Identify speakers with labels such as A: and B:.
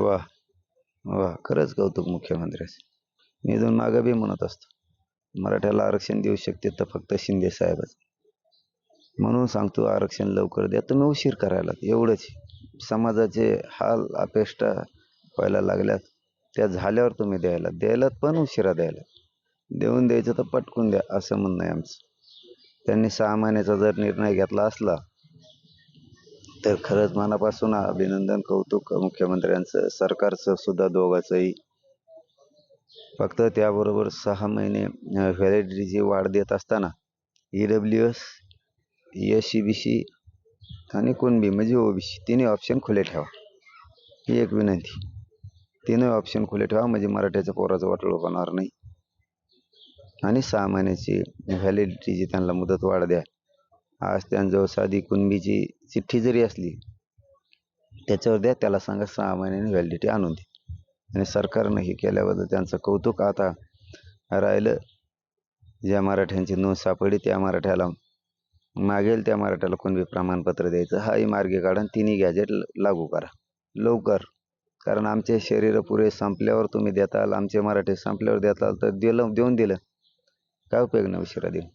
A: वा वा. खरंच कौतुक मुख्यमंत्र्याचं. मी इथून मागं बी म्हणत असतो. मराठ्याला आरक्षण देऊ शकते तर फक्त शिंदे साहेबच. म्हणून सांगतो आरक्षण लवकर द्या. तुम्ही उशीर करायला. एवढंच. समाजाचे हाल अपेष्टा व्हायला लागल्यात. त्या झाल्यावर तुम्ही द्यायला. द्यायला पण उशिरा द्यायला. देऊन द्यायचं तर पटकून द्या असं म्हणणं आहे आमचं. त्यांनी सहा महिन्याचा जर निर्णय घेतला असला तर खरंच मनापासून अभिनंदन कौतुक मुख्यमंत्र्यांचं सरकारचं सुद्धा दोघांचंही. फक्त त्याबरोबर सहा महिने व्हॅलिडिटीची वाढ देत असताना E W S S E B C आणि कुणबी म्हणजे ओ बी सी तिन्ही ऑप्शन खुले ठेवा. ही एक विनंती. तिन्ही ऑप्शन खुले ठेवा म्हणजे मराठ्याच्या पोराचं वाटोळं होणार नाही. आणि सहा महिन्याची व्हॅलिडिटीची त्यांना मुदत वाढ द्या. आज त्यांजवळ साधी कुणबीची चिठ्ठी जरी असली त्याच्यावर द्या त्याला सांगा सहा महिन्याने व्हॅलिडिटी आणून दे. आणि सरकारनं हे केल्याबद्दल त्यांचं कौतुक आता राहिलं. ज्या मराठ्यांची नोंद सापडली त्या मराठ्याला मागेल त्या मराठ्याला कुणबी प्रमाणपत्र द्यायचं हाही मार्गी काढून तिन्ही गॅजेट लागू करा. लवकर. कारण आमचे शरीर पुरे संपल्यावर तुम्ही देताल आमचे मराठी संपल्यावर देताल तर दिलं देऊन दिलं. काय उपयोग नाही उशिरा देऊन.